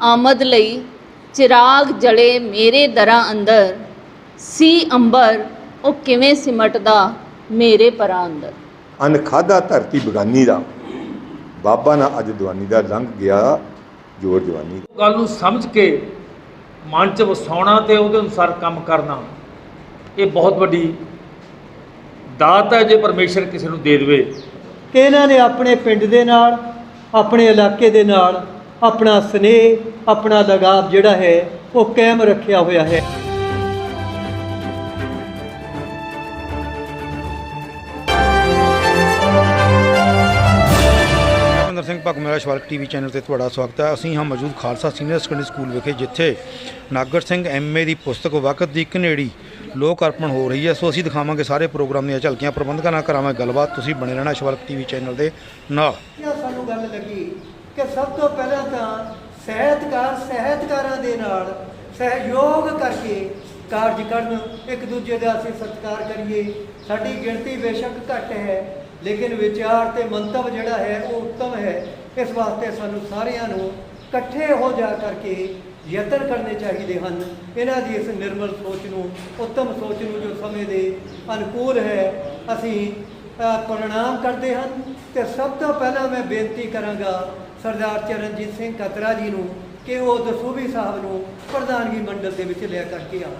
ਆਮਦ ਲਈ ਚਿਰਾਗ ਜਲੇ ਮੇਰੇ ਦਰਾਂ ਅੰਦਰ। ਸੀ ਅੰਬਰ ਉਹ ਕਿਵੇਂ ਸਿਮਟਦਾ ਮੇਰੇ ਪਰਾਂ ਅੰਦਰ? ਅਨ ਖਾਦਾ ਧਰਤੀ ਬਗਾਨੀ ਦਾ। ਬਾਬਾ ਨਾ ਅੱਜ ਦਵਾਨੀ ਦਾ ਲੰਘ ਗਿਆ ਜੋਰ ਜਵਾਨੀ ਦਾ। ਗੱਲ ਨੂੰ ਸਮਝ ਕੇ ਮਨ 'ਚ ਵਸਾਉਣਾ ਤੇ ਉਹਦੇ ਅਨੁਸਾਰ ਕੰਮ ਕਰਨਾ ਇਹ ਬਹੁਤ ਵੱਡੀ ਦਾਤ ਹੈ ਜੇ ਪਰਮੇਸ਼ਰ ਕਿਸੇ ਨੂੰ ਦੇ ਦੇਵੇ। ਕਿ ਇਹਨਾਂ ਨੇ ਆਪਣੇ ਪਿੰਡ ਦੇ ਨਾਲ ਆਪਣੇ ਇਲਾਕੇ ਦੇ ਨਾਲ ਆਪਣਾ ਸਨੇਹ ਆਪਣਾ ਲਗਾਵ ਜਿਹੜਾ ਹੈ ਉਹ ਕਾਇਮ ਰੱਖਿਆ ਹੋਇਆ ਹੈ। ਰਵਿੰਦਰ ਸਿੰਘ ਭਗਮੇਲਾ ਸ਼ਵਾਲਕ ਟੀਵੀ ਚੈਨਲ ਤੇ ਤੁਹਾਡਾ ਸਵਾਗਤ ਹੈ। ਅਸੀਂ ਹਾਂ ਮੌਜੂਦ ਖਾਲਸਾ ਸੀਨੀਅਰ ਸੈਕੰਡਰੀ ਸਕੂਲ ਵਿਖੇ ਜਿੱਥੇ ਨਾਗਰ ਸਿੰਘ ਐਮਏ ਦੀ ਪੁਸਤਕ ਵਕਤ ਦੀ ਕਨੇੜੀ ਲੋਕ ਅਰਪਣ ਹੋ ਰਹੀ ਹੈ। ਸੋ ਅਸੀਂ ਦਿਖਾਵਾਂਗੇ ਸਾਰੇ ਪ੍ਰੋਗਰਾਮ ਦੀਆਂ ਝਲਕੀਆਂ। ਪ੍ਰਬੰਧਕਾਂ ਨਾਲ ਕਰਾਵਾਂਗੇ ਗੱਲਬਾਤ। ਤੁਸੀਂ ਬਣੇ ਰਹਿਣਾ ਸ਼ਵਾਲਕ ਟੀਵੀ ਚੈਨਲ ਦੇ ਨਾਲ। ਸਾਨੂੰ ਗੱਲ ਲੱਗੀ? ਕਿ ਸਭ ਤੋਂ ਪਹਿਲਾਂ ਤਾਂ ਸਹਿਤਕਾਰ ਸਹਿਤਕਾਰਾਂ ਦੇ ਨਾਲ ਸਹਿਯੋਗ ਕਰਕੇ ਕਾਰਜ ਕਰਨ, ਇੱਕ ਦੂਜੇ ਦਾ ਅਸੀਂ ਸਤਿਕਾਰ ਕਰੀਏ। ਸਾਡੀ ਗਿਣਤੀ ਬੇਸ਼ੱਕ ਘੱਟ ਹੈ, ਲੇਕਿਨ ਵਿਚਾਰ ਤੇ ਮੰਤਵ ਜਿਹੜਾ ਹੈ ਉਹ ਉੱਤਮ ਹੈ। ਇਸ ਵਾਸਤੇ ਸਾਨੂੰ ਸਾਰਿਆਂ ਨੂੰ ਇਕੱਠੇ ਹੋ ਜਾ ਕਰਕੇ ਯਤਨ ਕਰਨੇ ਚਾਹੀਦੇ ਹਨ। ਇਹਨਾਂ ਦੀ ਇਸ ਨਿਰਮਲ ਸੋਚ ਨੂੰ, ਉੱਤਮ ਸੋਚ ਨੂੰ ਜੋ ਸਮੇਂ ਦੇ ਅਨੁਕੂਲ ਹੈ, ਅਸੀਂ ਪ੍ਰਣਾਮ ਕਰਦੇ ਹਨ। ਤੇ ਸਭ ਤੋਂ ਪਹਿਲਾਂ ਮੈਂ ਬੇਨਤੀ ਕਰਾਂਗਾ ਸਰਦਾਰ ਚਰਨਜੀਤ ਸਿੰਘ ਕਤਰਾ ਜੀ ਨੂੰ ਕਿ ਉਹ ਦਸੂਬੀ ਸਾਹਿਬ ਨੂੰ ਪ੍ਰਧਾਨਗੀ ਮੰਡਲ ਦੇ ਵਿੱਚ ਲਿਆ ਕਰਕੇ ਆ।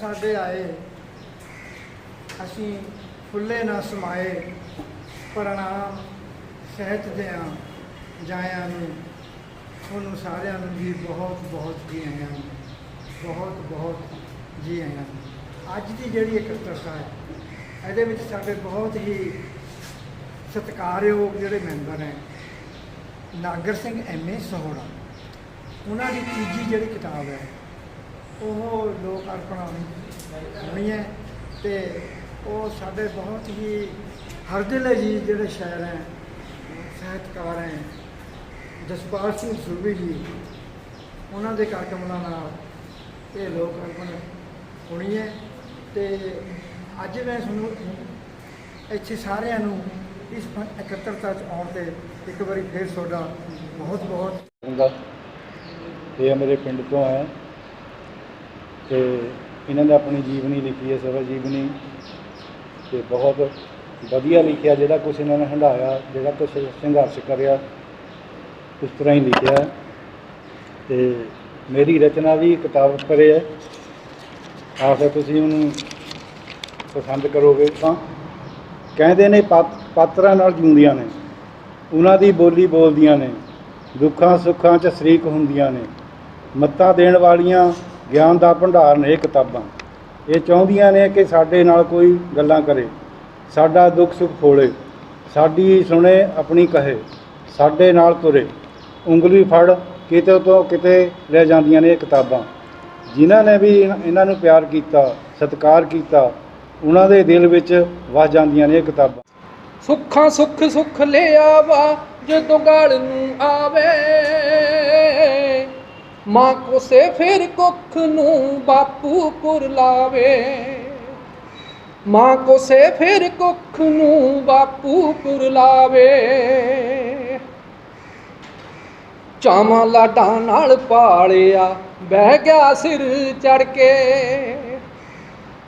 ਸਾਡੇ ਆਏ, ਅਸੀਂ ਫੁੱਲੇ ਨਾ ਸਮਾਏ ਪ੍ਰਣਾਮ ਸਹਿਤ ਦਿਆਂ ਜਾਇਆਂ ਨੂੰ ਤੁਹਾਨੂੰ ਸਾਰਿਆਂ ਨੂੰ ਵੀ ਬਹੁਤ ਬਹੁਤ ਜੀ ਆਇਆਂ ਨੂੰ, ਬਹੁਤ ਬਹੁਤ ਜੀ ਆਇਆਂ ਨੂੰ। ਅੱਜ ਦੀ ਜਿਹੜੀ ਇਕੱਤਰਤਾ ਹੈ, ਇਹਦੇ ਵਿੱਚ ਸਾਡੇ ਬਹੁਤ ਹੀ ਸਤਿਕਾਰਯੋਗ ਜਿਹੜੇ ਮੈਂਬਰ ਹੈ, ਨਾਗਰ ਸਿੰਘ ਐਮਏ ਸਹੋੜਾ ਉਹਨਾਂ ਦੀ ਤੀਜੀ ਜਿਹੜੀ ਕਿਤਾਬ ਹੈ, ਉਹ ਲੋਕ ਅਰਪਣਾ ਹੋਣੀ ਹੈ ਤੇ ਉਹ ਸਾਡੇ ਬਹੁਤ ਹੀ ਹਰਦਿਲ ਜੀ ਜਿਹੜੇ ਸ਼ਾਇਰ ਹੈ ਸਾਹਿਤਕਾਰ ਹੈ। ਜਸਪਾਲ ਸਿੰਘ ਸੂਬੀ ਜੀ, ਉਹਨਾਂ ਦੇ ਕਾਰਕਮਲਾਂ ਨਾਲ ਇਹ ਲੋਕ ਅਰਪਣ ਹੋਣੀ ਹੈ ਤੇ ਅੱਜ ਮੈਂ ਤੁਹਾਨੂੰ ਇੱਥੇ ਸਾਰਿਆਂ ਨੂੰ ਇਸ ਇਕੱਤਰਤਾ 'ਚ ਆਉਣ ਤੇ ਇੱਕ ਵਾਰੀ ਫੇਰ ਤੁਹਾਡਾ ਬਹੁਤ ਬਹੁਤ ਹੁੰਦਾ ਇਹ ਮੇਰੇ ਪਿੰਡ ਤੋਂ ਹੈ ਤੇ ਇਹਨਾਂ ਨੇ ਆਪਣੀ ਜੀਵਨੀ ਲਿਖੀ ਹੈ ਸਫਲ ਜੀਵਨੀ ਤੇ ਬਹੁਤ ਵਧੀਆ ਲਿਖਿਆ, ਜਿਹੜਾ ਕੁਝ ਇਹਨਾਂ ਨੇ ਹੰਢਾਇਆ, ਜਿਹੜਾ ਕੁਝ ਸੰਘਰਸ਼ ਕਰਿਆ, ਉਸ ਤਰ੍ਹਾਂ ਹੀ ਲਿਖਿਆ ਹੈ। ਤੇ ਮੇਰੀ ਰਚਨਾ ਵੀ ਕਿਤਾਬ ਪਰੇ ਹੈ ਆਸ ਤੁਸੀਂ ਉਹਨੂੰ ਪਸੰਦ ਕਰੋਗੇ ਤਾਂ। ਕਹਿੰਦੇ ਨੇ ਪਾਤ- ਪਾਤਰਾਂ ਨਾਲ ਜਿਉਂਦੀਆਂ ਨੇ। ਉਹਨਾਂ ਦੀ ਬੋਲੀ ਬੋਲਦੀਆਂ ਨੇ। ਦੁੱਖਾਂ ਸੁੱਖਾਂ 'ਚ ਸ਼ਰੀਕ ਹੁੰਦੀਆਂ ਨੇ। ਮੱਤਾਂ ਦੇਣ ਵਾਲੀਆਂ ਗਿਆਨ ਦਾ ਭੰਡਾਰ ਨੇ ਇਹ ਕਿਤਾਬਾਂ। ਇਹ ਚਾਹੁੰਦੀਆਂ ਨੇ ਕਿ ਸਾਡੇ ਨਾਲ ਕੋਈ ਗੱਲਾਂ ਕਰੇ। ਸਾਡਾ ਦੁੱਖ ਸੁੱਖ ਫੋਲੇ। ਸਾਡੀ ਸੁਣੇ, ਆਪਣੀ ਕਹੇ। ਸਾਡੇ ਨਾਲ ਤੁਰੇ। ਉਂਗਲੀ ਫੜ, ਕਿਤੇ ਤੋਂ ਕਿਤੇ ਲੈ ਜਾਂਦੀਆਂ ਨੇ ਇਹ ਕਿਤਾਬਾਂ। ਜਿਨ੍ਹਾਂ ਨੇ ਵੀ ਇਹਨਾਂ ਨੂੰ ਪਿਆਰ ਕੀਤਾ, ਸਤਿਕਾਰ ਕੀਤਾ ਉਹਨਾਂ ਦੇ ਦਿਲ ਵਿੱਚ ਵਸ ਜਾਂਦੀਆਂ ਨੇ ਇਹ ਕਿਤਾਬਾਂ। ਸੁੱਖਾਂ ਸੁੱਖ ਸੁੱਖ ਲਿਆਵਾ, ਜਦੋਂ ਗਾਲ ਨੂੰ ਆਵੇ। ਮਾਂ ਕੋਸੇ ਫਿਰ ਕੁੱਖ ਨੂੰ ਬਾਪੂ ਕੁਰ ਲਾਵੇ। ਮਾਂ ਕੋਸੇ ਫਿਰ ਕੁੱਖ ਨੂੰ ਬਾਪੂ ਕੁਰ ਲਾਵੇ। ਚਾਵਾਂ ਨਾਲ ਪਾਲਿਆ ਬਹਿ ਗਿਆ ਸਿਰ ਚੜ ਕੇ।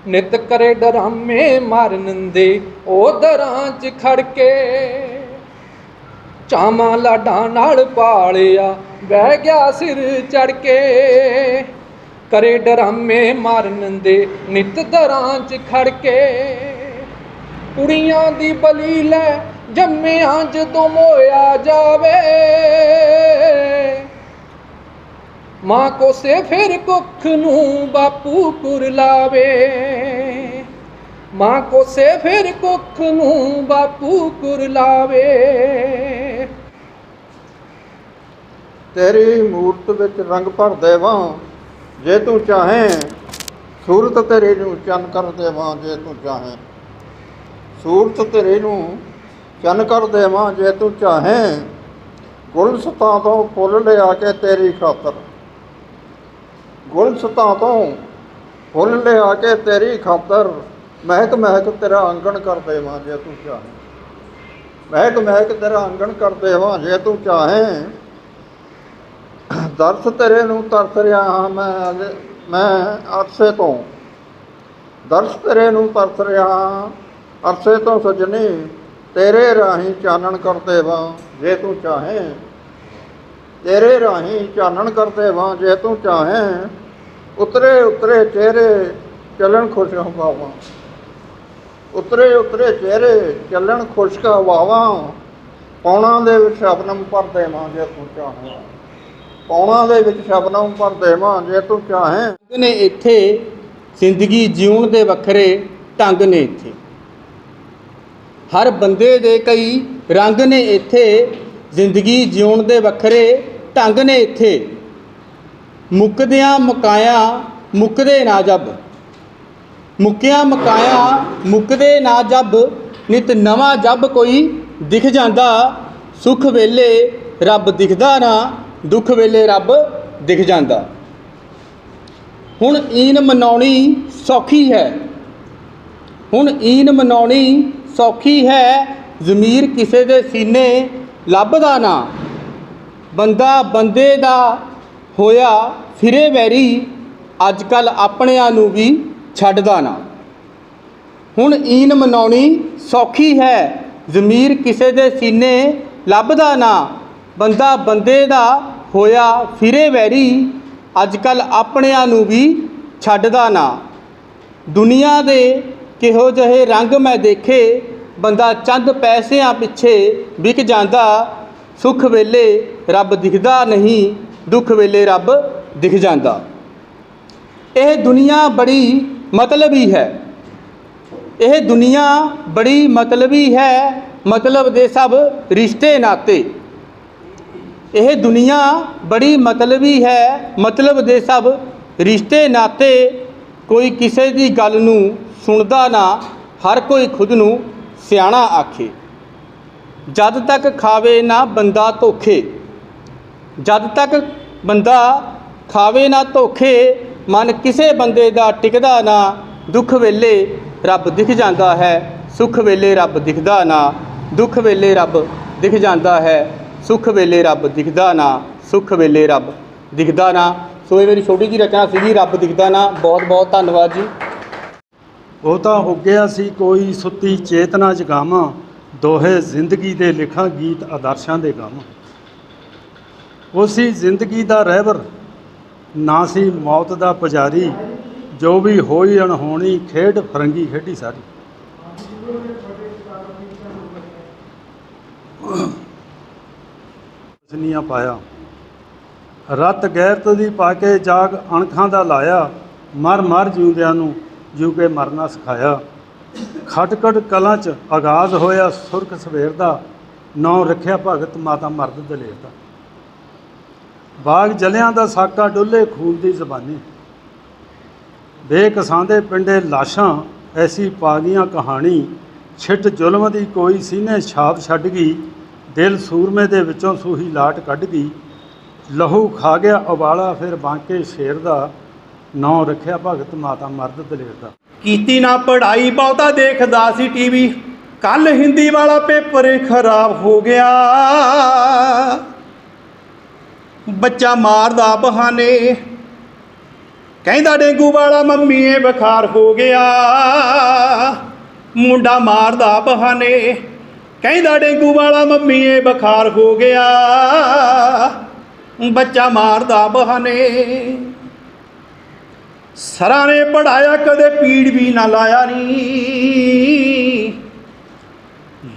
ਨਿਤ ਕਰੇ ਡਰਾਮੇ ਮਾਰਨ ਦੇ ਉਹ ਦਰਾਂ 'ਚ ਖੜ ਕੇ। ਚਾਵਾਂ ਲਾਡਾਂ ਨਾਲ ਪਾਲਿਆ ਬਹਿ ਗਿਆ ਸਿਰ ਚੜ ਕੇ। ਕਰੇ ਡਰਾਮੇ ਮਾਰਨ ਦੇ, ਨਿਤ ਦਰਾਂ 'ਚ ਖੜ ਕੇ। ਕੁੜੀਆਂ ਦੀ ਬਲੀ ਲੈ ਜੰਮਿਆਂ ਜਦੋਂ ਮੋਇਆ ਜਾਵੇ। ਮਾਂ ਕੋਸੇ ਫਿਰ ਕੁੱਖ ਨੂੰ ਬਾਪੂ ਕੁਰ ਮਾਂ ਕੋਸੇ ਫਿਰ ਕੁੱਖ ਨੂੰ ਬਾਪੂ ਕੁਰ ਤੇਰੀ ਮੂਰਤ ਵਿੱਚ ਰੰਗ ਭਰ ਦੇਵਾਂ ਜੇ ਤੂੰ ਚਾਹੇ, ਸੂਰਤ ਤੇਰੇ ਨੂੰ ਚੰਨ ਕਰ ਦੇਵਾਂ ਜੇ ਤੂੰ ਚਾਹੇ। ਸੂਰਤ ਤੇਰੇ ਨੂੰ ਚੰਨ ਕਰ ਦੇਵਾਂ ਜੇ ਤੂੰ ਚਾਹੇ, ਗੁਲਸਤਾਂ ਤੋਂ ਫੁੱਲ ਲਿਆ ਕੇ ਤੇਰੀ ਖਾਤਰ। ਗੁਲਸਤਾਂ ਤੋਂ ਫੁੱਲ ਲਿਆ ਕੇ ਤੇਰੀ ਖਾਤਰ, ਮਹਿਕ ਮਹਿਕ ਤੇਰਾ ਆਂਗਣ ਕਰ ਦੇਵਾਂ ਜੇ ਤੂੰ ਚਾਹੇ। ਮਹਿਕ ਮਹਿਕ ਤੇਰਾ ਆਂਗਣ ਕਰ ਦੇਵਾਂ ਜੇ ਤੂੰ ਚਾਹੇ ਦਰਸ ਤੇਰੇ ਨੂੰ ਤਰਸ ਰਿਹਾ ਹਾਂ, ਮੈਂ ਮੈਂ ਅਰਸੇ ਤੋਂ। ਦਰਸ ਤੇਰੇ ਨੂੰ ਤਰਸ ਰਿਹਾ ਹਾਂ, ਅਰਸੇ ਤੋਂ ਸਜਣੀ, ਤੇਰੇ ਰਾਹੀਂ ਚਾਨਣ ਕਰਦੇ ਵਾਂ ਜੇ ਤੂੰ ਚਾਹੇ। ਤੇਰੇ ਰਾਹੀਂ ਚਾਨਣ ਕਰਦੇ ਵਾਂ ਜੇ ਤੂੰ ਚਾਹੇ, ਉਤਰੇ ਉਤਰੇ ਚਿਹਰੇ ਚੱਲਣ ਖੁਸ਼ ਹਵਾਵਾਂ। ਉਤਰੇ ਉਤਰੇ ਚਿਹਰੇ ਚੱਲਣ ਖੁਸ਼ਕ ਹਵਾਵਾਂ, ਪੌਣਾ ਦੇ ਵਿੱਚ ਸ਼ਬਨਮ ਭਰ ਦੇਵਾਂ ਜੇ ਤੂੰ ਚਾਹੇ। ਪੌਣਾ ਦੇ ਵਿੱਚ ਸ਼ਬਨਮ ਭਰ ਦੇਵਾਂ ਜੇ ਤੂੰ ਚਾਹੇ। ਨੇ ਇੱਥੇ ਜ਼ਿੰਦਗੀ ਜਿਉਣ ਦੇ ਵੱਖਰੇ ਢੰਗ ਨੇ ਇੱਥੇ। ਹਰ ਬੰਦੇ ਦੇ ਕਈ ਰੰਗ ਨੇ ਇੱਥੇ, ਜ਼ਿੰਦਗੀ ਜਿਉਣ ਦੇ ਵੱਖਰੇ ਢੰਗ ਨੇ ਇੱਥੇ। ਮੁੱਕਦਿਆਂ ਮੁਕਾਇਆ ਮੁੱਕਦੇ ਨਾ ਜਬ। ਮੁੱਕਿਆ ਮੁਕਾਇਆ ਮੁੱਕਦੇ ਨਾ ਜਬ, ਨਿਤ ਨਵਾਂ ਜਬ ਕੋਈ ਦਿਖ ਜਾਂਦਾ। ਸੁਖ ਵੇਲੇ ਰੱਬ ਦਿਖਦਾ ਨਾ। ਦੁੱਖ ਵੇਲੇ ਰੱਬ ਦਿਖ ਜਾਂਦਾ। ਹੁਣ ਈਨ ਮਨਾਉਣੀ ਸੌਖੀ ਹੈ। ਹੁਣ ਈਨ ਮਨਾਉਣੀ ਸੌਖੀ ਹੈ, ਜ਼ਮੀਰ ਕਿਸੇ ਦੇ ਸੀਨੇ ਲੱਭਦਾ ਨਾ। ਬੰਦਾ ਬੰਦੇ ਦਾ ਹੋਇਆ ਫਿਰੇ ਵੈਰੀ ਅੱਜ ਕੱਲ ਆਪਣਿਆਂ ਨੂੰ ਵੀ ਛੱਡਦਾ ਨਾ। ਹੁਣ ਈਨ ਮਨਾਉਣੀ ਸੌਖੀ ਹੈ, ਜ਼ਮੀਰ ਕਿਸੇ ਦੇ ਸੀਨੇ ਲੱਭਦਾ ਨਾ। ਬੰਦਾ ਬੰਦੇ ਦਾ ਹੋਇਆ ਫਿਰੇ ਵੈਰੀ ਅੱਜ ਕੱਲ ਆਪਣਿਆਂ ਨੂੰ ਵੀ ਛੱਡਦਾ ਨਾ। ਦੁਨੀਆ ਦੇ ਕਿਹੋ ਜਿਹੇ ਰੰਗ ਮੈਂ ਦੇਖੇ, ਬੰਦਾ ਚੰਦ ਪੈਸਿਆਂ ਪਿੱਛੇ ਵਿਕ ਜਾਂਦਾ। ਸੁਖ ਵੇਲੇ ਰੱਬ ਦਿਖਦਾ ਨਹੀਂ, ਦੁੱਖ ਵੇਲੇ ਰੱਬ ਦਿਖ ਜਾਂਦਾ। ਇਹ ਦੁਨੀਆ ਬੜੀ ਮਤਲਬੀ ਹੈ। ਇਹ ਦੁਨੀਆ ਬੜੀ ਮਤਲਬੀ ਹੈ, ਮਤਲਬ ਦੇ ਸਭ ਰਿਸ਼ਤੇ ਨਾਤੇ। ਇਹ ਦੁਨੀਆ ਬੜੀ ਮਤਲਬੀ ਹੈ। ਮਤਲਬ ਦੇ ਸਭ ਰਿਸ਼ਤੇ ਨਾਤੇ ਕੋਈ ਕਿਸੇ ਦੀ ਗੱਲ ਨੂੰ ਸੁਣਦਾ ਨਾ, ਹਰ ਕੋਈ ਖੁਦ ਨੂੰ ਸਿਆਣਾ ਆਖੇ। ਜਦ ਤੱਕ ਖਾਵੇ ਨਾ ਬੰਦਾ ਧੋਖੇ। ਜਦ ਤੱਕ ਬੰਦਾ ਖਾਵੇ ਨਾ ਧੋਖੇ, ਮਨ ਕਿਸੇ ਬੰਦੇ ਦਾ ਟਿਕਦਾ ਨਾ, ਦੁੱਖ ਵੇਲੇ ਰੱਬ ਦਿਖ ਜਾਂਦਾ ਹੈ। ਸੁੱਖ ਵੇਲੇ ਰੱਬ ਦਿਖਦਾ ਨਾ, ਦੁੱਖ ਵੇਲੇ ਰੱਬ ਦਿਖ ਜਾਂਦਾ ਹੈ। ਸੁੱਖ ਵੇਲੇ ਰੱਬ ਦਿਖਦਾ ਨਾ, ਸੁੱਖ ਵੇਲੇ ਰੱਬ ਦਿਖਦਾ ਨਾ। ਸੋ ਇਹ ਮੇਰੀ ਛੋਟੀ ਜਿਹੀ ਰਚਨਾ ਸੀਗੀ, ਰੱਬ ਦਿਖਦਾ ਨਾ। ਬਹੁਤ ਬਹੁਤ ਧੰਨਵਾਦ ਜੀ। ਉਹ ਤਾਂ ਉੱਗਿਆ ਸੀ ਕੋਈ ਸੁੱਤੀ ਚੇਤਨਾ ਜਗਾਵਾਂ, ਦੋਹੇ ਜ਼ਿੰਦਗੀ ਦੇ ਲਿਖਾਂ ਗੀਤ ਆਦਰਸ਼ਾਂ ਦੇ ਗਾਵਾਂ। ਉਸੀ ਜ਼ਿੰਦਗੀ ਦਾ ਰਹਿਬਰ, ਨਾ ਸੀ ਮੌਤ ਦਾ ਪੁਜਾਰੀ, ਜੋ ਵੀ ਹੋਈ ਅਣਹੋਣੀ, ਖੇਡ ਫਰੰਗੀ ਖੇਡੀ ਸਾਰੀ। ਸਨੀਆਂ ਪਾਇਆ। ਰਤ ਗੈਰਤ ਦੀ ਪਾ ਕੇ ਜਾਗ ਅਣਖਾਂ ਦਾ ਲਾਇਆ, ਮਰ ਮਰ ਜਿਉਂਦਿਆਂ ਨੂੰ ਜਿਉ ਕੇ ਮਰਨਾ ਸਿਖਾਇਆ। ਖਟਕਟ ਕਲਾਂ ਚ ਆਗਾਜ਼ ਹੋਇਆ ਸੁਰਖ ਸਵੇਰ ਦਾ, ਨੌ ਰੱਖਿਆ ਭਗਤ ਮਾਤਾ ਮਰਦ ਦਲੇਰ ਦਾ। ਬਾਗ ਜਲਿਆਂ ਦਾ ਸਾਕਾ ਡੁੱਲੇ ਖੂਨ ਦੀ ਜ਼ਬਾਨੀ। ਬੇਕਸਾਂ ਦੇ ਪਿੰਡੇ ਲਾਸ਼ਾਂ, ਐਸੀ ਪਾਗੀਆਂ ਕਹਾਣੀ, ਛਿੱਟ ਜ਼ੁਲਮ ਦੀ ਕੋਈ ਸੀਨੇ ਛਾਪ ਛੱਡ ਗਈ। ਦਿਲ ਸੂਰਮੇ ਦੇ ਵਿੱਚੋਂ ਸੂਹੀ ਲਾਟ ਕੱਢ ਗਈ। ਲਹੂ ਖਾ ਗਿਆ, ਉਬਾਲਾ ਫਿਰ ਬਾਂਕੇ ਸ਼ੇਰ ਦਾ। ਨਾਂ ਰੱਖਿਆ ਭਗਤ ਮਾਤਾ ਮਰਦ ਦਲੇਰ ਦਾ। ਕੀਤੀ ਨਾ ਪੜ੍ਹਾਈ, ਬਹੁਤਾ ਦੇਖਦਾ ਸੀ ਟੀਵੀ। ਕੱਲ ਹਿੰਦੀ ਵਾਲਾ ਪੇਪਰ ਖਰਾਬ ਹੋ ਗਿਆ। ਬੱਚਾ ਮਾਰਦਾ ਬਹਾਨੇ। ਕਹਿੰਦਾ, ਡੇਂਗੂ ਵਾਲਾ ਮੰਮੀਏ ਬੁਖਾਰ ਹੋ ਗਿਆ। ਮੁੰਡਾ ਮਾਰਦਾ ਬਹਾਨੇ। ਕਹਿੰਦਾ ਡੇਂਗੂ ਵਾਲਾ ਮੰਮੀ ਮੰਮੀਏ ਬੁਖਾਰ ਹੋ ਗਿਆ। ਬੱਚਾ ਮਾਰਦਾ ਬਹਾਨੇ। ਸਰਾਂ ਨੇ ਪੜਾਇਆ, ਕਦੇ ਪੀੜ ਵੀ ਨਾ ਲਾਇਆ ਨੀ।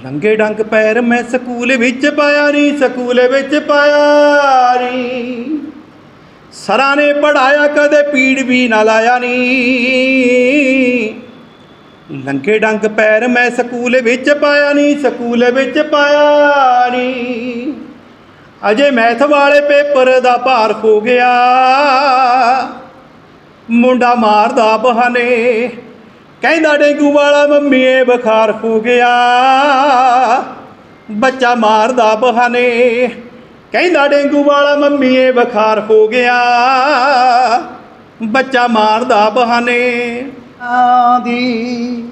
ਲੰਗੇ ਡੰਗ ਪੈਰ ਮੈਂ ਸਕੂਲ ਵਿੱਚ ਪਾਇਆ ਨੀ, ਸਕੂਲ ਵਿੱਚ ਪਾਇਆ ਨੀ। ਸਰਾਂ ਨੇ ਪੜਾਇਆ, ਕਦੇ ਪੀੜ ਵੀ ਨਾ ਲਾਇਆ ਨੀ। ਲੰਗੇ ਡੰਗ ਪੈਰ ਮੈਂ ਸਕੂਲ ਵਿੱਚ ਪਾਇਆ ਨਹੀਂ ਸਕੂਲ ਵਿੱਚ ਪਾਇਆ ਨਹੀਂ ਅਜੇ ਮੈਥ ਵਾਲੇ ਪੇਪਰ ਦਾ ਭਾਰ ਹੋ ਗਿਆ। ਮੁੰਡਾ ਮਾਰਦਾ ਬਹਾਨੇ, ਕਹਿੰਦਾ ਡੇਂਗੂ ਵਾਲਾ ਮੰਮੀਏ ਬੁਖਾਰ ਹੋ ਗਿਆ। ਬੱਚਾ ਮਾਰਦਾ ਬਹਾਨੇ, ਕਹਿੰਦਾ ਡੇਂਗੂ ਵਾਲਾ ਮੰਮੀਏ ਬੁਖਾਰ ਹੋ ਗਿਆ। ਬੱਚਾ ਮਾਰਦਾ ਬਹਾਨੇ ਦੀ।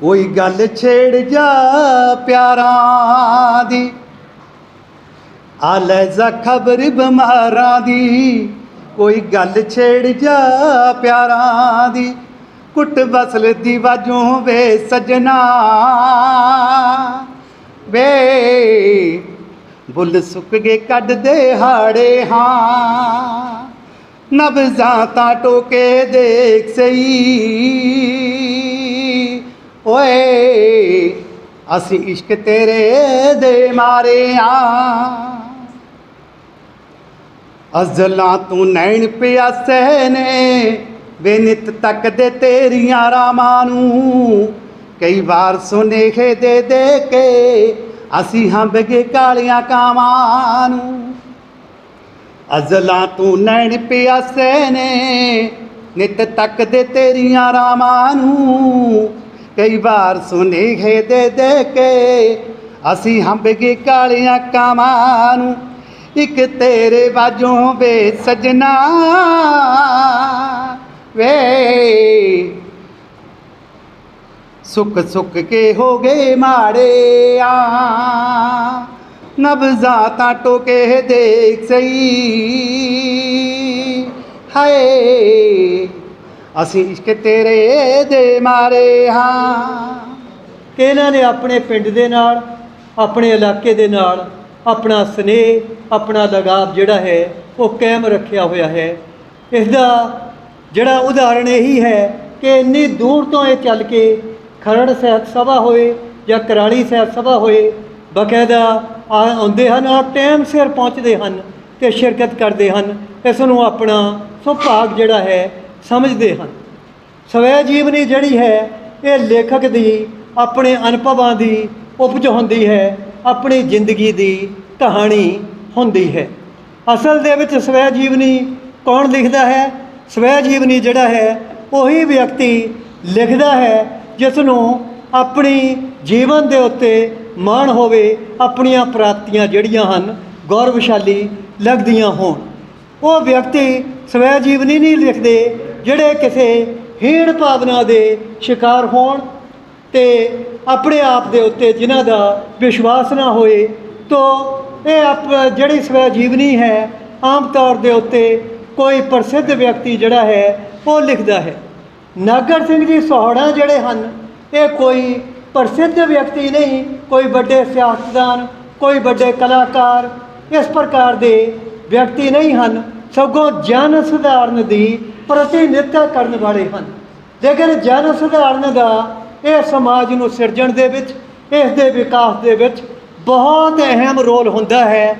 ਕੋਈ ਗੱਲ ਛੇੜ ਜਾ ਪਿਆਰਾਂ ਦੀ। ਆ ਲੈ ਜਾ ਖਬਰ ਬਿਮਾਰਾਂ ਦੀ। ਕੋਈ ਗੱਲ ਛੇੜ ਜਾ ਪਿਆਰਾਂ ਦੀ। ਕੁੱਟ ਵਸਲ ਦੀ ਵਾਜੋਂ ਵੇ ਸਜਣਾ। ਵੇ ਬੁੱਲ ਸੁੱਕ ਗਏ ਕੱਢ ਦੇ ਹਾੜੇ ਹਾਂ। ਨਬਜ਼ਾਂ ਤਾਂ ਟੋਕੇ ਦੇਖ ਸਈ ਓਏ, ਅਸੀਂ ਇਸ਼ਕ ਤੇਰੇ ਦੇ ਮਾਰੇ ਆ। ਅਜ਼ਲਾਂ ਤੂੰ ਨੈਣ ਪਿਆਸੇ ਨੇ ਬੇਨਿਤ ਤੱਕਦੇ ਤੇਰੀਆਂ ਰਾਮਾਂ ਨੂੰ। ਕਈ ਵਾਰ ਸੁਨੇਹੇ ਦੇ ਦੇ ਕੇ ਅਸੀਂ ਹੰਬ ਗਏ ਕਾਲੀਆਂ ਕਾਵਾਂ ਨੂੰ। ਅਜ਼ਲਾਂ ਤੂੰ ਨੈਣ ਪਿਆਸੇ ਨੇ, ਨਿਤ ਤੱਕਦੇ ਤੇਰੀਆਂ ਰਾਮਾਂ ਨੂੰ। ਕਈ ਵਾਰ ਸੁਨੇਹੇ ਦੇ ਦੇ ਕੇ ਅਸੀਂ ਹੰਬ ਗਏ ਕਾਲੀਆਂ ਕਾਮਾਂ ਨੂੰ। ਇੱਕ ਤੇਰੇ ਬਾਝੋਂ ਵੇ ਸਜਣਾ, ਵੇ। ਸੁੱਕ ਸੁੱਕ ਕੇ ਹੋ ਗਏ ਮਾੜੇ ਆ। ਨਬਜ਼ਾਂ ਤਾਂ ਟੋਕੇ ਦੇਖ ਸਈ ਹਾਏ, ਅਸੀਂ ਇਸ਼ਕ ਤੇਰੇ ਦੇ ਮਾਰੇ ਹਾਂ। ਕਿ ਇਹਨਾਂ ਨੇ ਆਪਣੇ ਪਿੰਡ ਦੇ ਨਾਲ, ਆਪਣੇ ਇਲਾਕੇ ਦੇ ਨਾਲ, ਆਪਣਾ ਸਨੇਹ, ਆਪਣਾ ਲਗਾਵ ਜਿਹੜਾ ਹੈ, ਉਹ ਕਾਇਮ ਰੱਖਿਆ ਹੋਇਆ ਹੈ। ਇਸ ਦਾ ਜਿਹੜਾ ਉਦਾਹਰਣ ਇਹੀ ਹੈ ਕਿ ਇੰਨੀ ਦੂਰ ਤੋਂ ਇਹ ਚੱਲ ਕੇ ਖਰੜ ਸਾਹਿਬ ਸਭਾ ਹੋਏ ਜਾਂ ਕਰਾਲੀ ਸਾਹਿਬ ਸਭਾ ਹੋਏ, ਬਕਾਇਦਾ ਆ- ਆਉਂਦੇ ਹਨ ਔਰ ਟਾਈਮ ਸਿਰ ਪਹੁੰਚਦੇ ਹਨ ਤੇ ਸ਼ਿਰਕਤ ਕਰਦੇ ਹਨ, ਇਸ ਨੂੰ ਆਪਣਾ ਸੁਭਾਗ ਜਿਹੜਾ ਹੈ ਸਮਝਦੇ ਹਨ। ਸਵੈ ਜੀਵਨੀ ਜਿਹੜੀ ਹੈ, ਇਹ ਲੇਖਕ ਦੀ ਆਪਣੇ ਅਨੁਭਵਾਂ ਦੀ ਉਪਜ ਹੁੰਦੀ ਹੈ, ਆਪਣੀ ਜ਼ਿੰਦਗੀ ਦੀ ਕਹਾਣੀ ਹੁੰਦੀ ਹੈ। ਅਸਲ ਦੇ ਵਿੱਚ ਸਵੈ ਜੀਵਨੀ ਕੌਣ ਲਿਖਦਾ ਹੈ? ਸਵੈ ਜੀਵਨੀ ਜਿਹੜਾ ਹੈ, ਉਹੀ ਵਿਅਕਤੀ ਲਿਖਦਾ ਹੈ, ਜਿਸ ਨੂੰ ਆਪਣੀ ਜੀਵਨ ਦੇ ਉੱਤੇ ਮਾਣ ਹੋਵੇ, ਆਪਣੀਆਂ ਪ੍ਰਾਪਤੀਆਂ ਜਿਹੜੀਆਂ ਹਨ, ਗੌਰਵਸ਼ਾਲੀ ਲੱਗਦੀਆਂ ਹੋਣ। ਉਹ ਵਿਅਕਤੀ ਸਵੈ ਜੀਵਨੀ ਨਹੀਂ ਲਿਖਦੇ, ਜਿਹੜੇ ਕਿਸੇ ਹੀਣ ਭਾਵਨਾ ਦੇ ਸ਼ਿਕਾਰ ਹੋਣ ਤੇ ਆਪਣੇ ਆਪ ਦੇ ਉੱਤੇ ਜਿਨ੍ਹਾਂ ਦਾ ਵਿਸ਼ਵਾਸ ਨਾ ਹੋਏ, ਤੋ ਇਹ ਆਪ, ਜਿਹੜੀ ਸਵੈ ਜੀਵਨੀ ਹੈ, ਆਮ ਤੌਰ ਦੇ ਉੱਤੇ ਕੋਈ ਪ੍ਰਸਿੱਧ ਵਿਅਕਤੀ ਜਿਹੜਾ ਹੈ, ਉਹ ਲਿਖਦਾ ਹੈ। ਨਾਗਰ ਸਿੰਘ ਜੀ ਸੋਹੜਾ ਜਿਹੜੇ ਹਨ ਇਹ ਕੋਈ ਪ੍ਰਸਿੱਧ ਵਿਅਕਤੀ ਨਹੀਂ, ਕੋਈ ਵੱਡੇ ਸਿਆਸਤਦਾਨ, ਕੋਈ ਵੱਡੇ ਕਲਾਕਾਰ, ਇਸ ਪ੍ਰਕਾਰ ਦੇ ਵਿਅਕਤੀ ਨਹੀਂ ਹਨ, ਸਗੋਂ ਜਨ ਸੁਧਾਰਨ ਦੀ ਪ੍ਰਤੀਨਿਧਤਾ ਕਰਨ ਵਾਲੇ ਹਨ। ਲੇਕਿਨ ਜਨ ਸੁਧਾਰਨ ਦਾ ਇਹ ਸਮਾਜ ਨੂੰ ਸਿਰਜਣ ਦੇ ਵਿੱਚ, ਇਸ ਦੇ ਵਿਕਾਸ ਦੇ ਵਿੱਚ ਬਹੁਤ ਅਹਿਮ ਰੋਲ ਹੁੰਦਾ ਹੈ,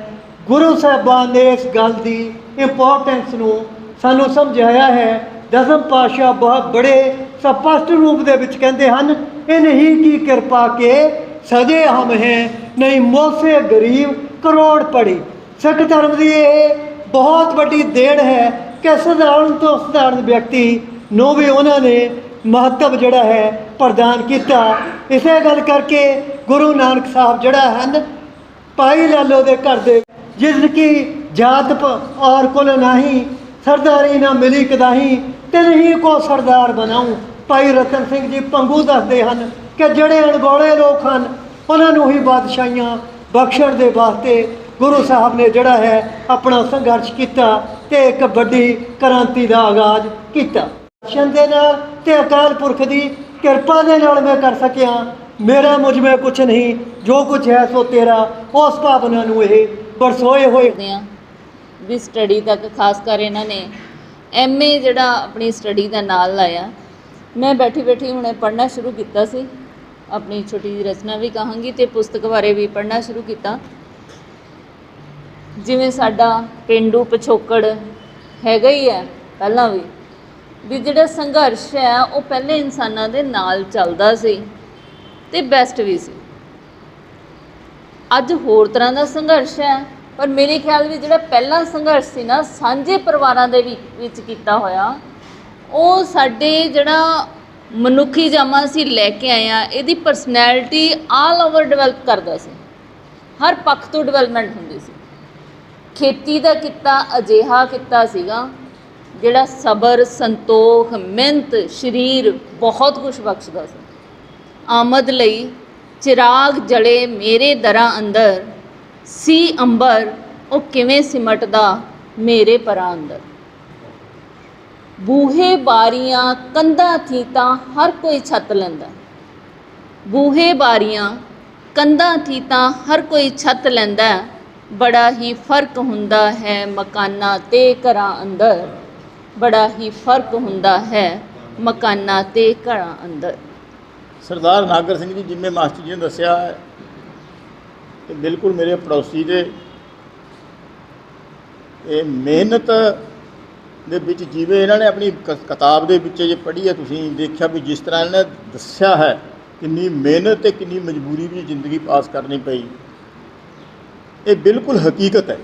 ਗੁਰੂ ਸਾਹਿਬਾਨ ਨੇ ਇਸ ਗੱਲ ਦੀ ਇੰਪੋਰਟੈਂਸ ਨੂੰ ਸਾਨੂੰ ਸਮਝਾਇਆ ਹੈ ਦਸਮ ਪਾਤਸ਼ਾਹ ਬਹੁਤ ਬੜੇ ਸਪਸ਼ਟ ਰੂਪ ਦੇ ਵਿੱਚ ਕਹਿੰਦੇ ਹਨ, ਇਹ ਨਹੀਂ ਕਿ ਕਿਰਪਾ ਕੇ ਸਜੇ ਹਮ ਹੈ, ਨਹੀਂ ਮੋਸੇ ਗਰੀਬ ਕਰੋੜ ਪੜੀ। ਸਿੱਖ ਧਰਮ ਦੀ ਇਹ ਬਹੁਤ ਵੱਡੀ ਦੇਣ ਹੈ ਕਿ ਸਧਾਰਨ ਤੋਂ ਸਧਾਰਨ ਵਿਅਕਤੀ ਨੂੰ ਵੀ ਉਹਨਾਂ ਨੇ ਮਹੱਤਵ ਜਿਹੜਾ ਹੈ ਪ੍ਰਦਾਨ ਕੀਤਾ। ਇਸੇ ਗੱਲ ਕਰਕੇ ਗੁਰੂ ਨਾਨਕ ਸਾਹਿਬ ਜਿਹੜਾ ਹਨ, ਭਾਈ ਲਾਲੋ ਦੇ ਘਰ ਦੇ ਜਿਸ ਕੀ ਜਾਤ ਪ- ਔਰ ਕੁਲ ਨਹੀਂ ਸਰਦਾਰੀ ਨਾ ਮਿਲੀ ਕਦਾਹੀ ਤੇ ਨਹੀਂ ਕੋ ਸਰਦਾਰ ਬਣਾਉ। ਭਾਈ ਰਤਨ ਸਿੰਘ ਜੀ ਪੰਗੂ ਦੱਸਦੇ ਹਨ ਕਿ ਜਿਹੜੇ ਅਣਗੌਲੇ ਲੋਕ ਹਨ, ਉਹਨਾਂ ਨੂੰ ਹੀ ਬਾਦਸ਼ਾਹੀਆਂ ਬਖਸ਼ਣ ਦੇ ਵਾਸਤੇ ਗੁਰੂ ਸਾਹਿਬ ਨੇ ਜਿਹੜਾ ਹੈ ਆਪਣਾ ਸੰਘਰਸ਼ ਕੀਤਾ ਤੇ ਇੱਕ ਵੱਡੀ ਕ੍ਰਾਂਤੀ ਦਾ ਆਗਾਜ਼ ਕੀਤਾ। ਸ਼ਨ ਦੇ ਨਾਲ ਤੇ ਅਕਾਲ ਪੁਰਖ ਦੀ ਕਿਰਪਾ ਦੇ ਨਾਲ ਮੈਂ ਕਰ ਸਕਿਆ। ਮੇਰਾ ਮੁਝ ਮੈਂ ਕੁਛ ਨਹੀਂ, ਜੋ ਕੁਛ ਹੈ ਸੋ ਤੇਰਾ। ਉਸ ਭਾਵਨਾ ਨੂੰ ਇਹ ਬਰਸੋਏ ਹੋਏ। ਵੀ ਸਟੱਡੀ ਤੱਕ ਖਾਸ ਕਰ ਇਹਨਾਂ ਨੇ ਐਮਏ ਜਿਹੜਾ ਆਪਣੀ ਸਟੱਡੀ ਦਾ ਨਾਲ ਲਾਇਆ ਮੈਂ ਬੈਠੀ ਬੈਠੀ ਹੁਣੇ ਪੜ੍ਹਨਾ ਸ਼ੁਰੂ ਕੀਤਾ ਸੀ। ਆਪਣੀ ਛੋਟੀ ਜਿਹੀ ਰਚਨਾ ਵੀ ਕਹਾਂਗੀ ਤੇ ਪੁਸਤਕ ਬਾਰੇ ਵੀ ਪੜ੍ਹਨਾ ਸ਼ੁਰੂ ਕੀਤਾ। ਜਿਵੇਂ ਸਾਡਾ ਪਿੰਡੂ ਪਿਛੋਕੜ ਹੈਗਾ ਹੀ ਹੈ, ਪਹਿਲਾਂ ਵੀ। ਵੀ ਜਿਹੜਾ ਸੰਘਰਸ਼ ਹੈ, ਉਹ ਪਹਿਲੇ ਇਨਸਾਨਾਂ ਦੇ ਨਾਲ ਚੱਲਦਾ ਸੀ ਤੇ ਬੈਸਟ ਵੀ ਸੀ। ਅੱਜ ਹੋਰ ਤਰ੍ਹਾਂ ਦਾ ਸੰਘਰਸ਼ ਹੈ। ਪਰ ਮੇਰੇ ਖਿਆਲ ਵਿੱਚ ਜਿਹੜਾ ਪਹਿਲਾ ਸੰਘਰਸ਼ ਸੀ ਨਾ, ਸਾਂਝੇ ਪਰਿਵਾਰਾਂ ਦੇ ਵਿੱਚ ਕੀਤਾ ਹੋਇਆ। ਉਹ ਸਾਡੇ ਜਿਹੜਾ ਮਨੁੱਖੀ ਜਾਮਾ ਅਸੀਂ ਲੈ ਕੇ ਆਏ ਆ, ਇਹਦੀ ਪਰਸਨੈਲਿਟੀ ਆਲ ਓਵਰ ਡਿਵੈਲਪ ਕਰਦਾ ਸੀ। ਹਰ ਪੱਖ ਤੋਂ ਡਿਵੈਲਪਮੈਂਟ ਹੁੰਦੀ ਸੀ। ਖੇਤੀ ਦਾ ਕਿੱਤਾ ਅਜਿਹਾ ਕਿੱਤਾ ਸੀਗਾ, ਜਿਹੜਾ ਸਬਰ, ਸੰਤੋਖ, ਮਿਹਨਤ, ਸਰੀਰ ਬਹੁਤ ਕੁਝ ਬਖਸ਼ਦਾ ਸੀ। ਆਮਦ ਲਈ ਚਿਰਾਗ ਜਲੇ ਮੇਰੇ ਦਰਾਂ ਅੰਦਰ ਸੀ ਅੰਬਰ, ਉਹ ਕਿਵੇਂ ਸਿਮਟਦਾ ਮੇਰੇ ਪਰਾਂ ਅੰਦਰ ਬੂਹੇ ਬਾਰੀਆਂ ਕੰਧਾਂ ਥੀ ਤਾਂ ਹਰ ਕੋਈ ਛੱਤ ਲੈਂਦਾ। ਬੂਹੇ ਬਾਰੀਆਂ ਕੰਧਾਂ ਥੀ ਤਾਂ ਹਰ ਕੋਈ ਛੱਤ ਲੈਂਦਾ। ਬੜਾ ਹੀ ਫ਼ਰਕ ਹੁੰਦਾ ਹੈ ਮਕਾਨਾਂ ਤੇ ਘਰਾਂ ਅੰਦਰ। ਬੜਾ ਹੀ ਫ਼ਰਕ ਹੁੰਦਾ ਹੈ ਮਕਾਨਾਂ ਤੇ ਘਰਾਂ ਅੰਦਰ। ਸਰਦਾਰ ਨਾਗਰ ਸਿੰਘ ਜੀ ਜਿਵੇਂ ਮਾਸਟਰ ਜੀ ਨੇ ਦੱਸਿਆ ਹੈ ਬਿਲਕੁਲ ਮੇਰੇ ਪੜੋਸੀ ਦੇ। ਇਹ ਮਿਹਨਤ ਦੇ ਵਿੱਚ ਜਿਵੇਂ, ਇਹਨਾਂ ਨੇ ਆਪਣੀ ਕ- ਕਿਤਾਬ ਦੇ ਵਿੱਚ ਜੇ ਪੜ੍ਹੀ ਹੈ, ਤੁਸੀਂ ਦੇਖਿਆ ਵੀ ਜਿਸ ਤਰ੍ਹਾਂ ਇਹਨਾਂ ਨੇ ਦੱਸਿਆ ਹੈ, ਕਿੰਨੀ ਮਿਹਨਤ ਤੇ ਕਿੰਨੀ ਮਜਬੂਰੀ ਵਿੱਚ ਜ਼ਿੰਦਗੀ ਪਾਸ ਕਰਨੀ ਪਈ। ਇਹ ਬਿਲਕੁਲ ਹਕੀਕਤ ਹੈ।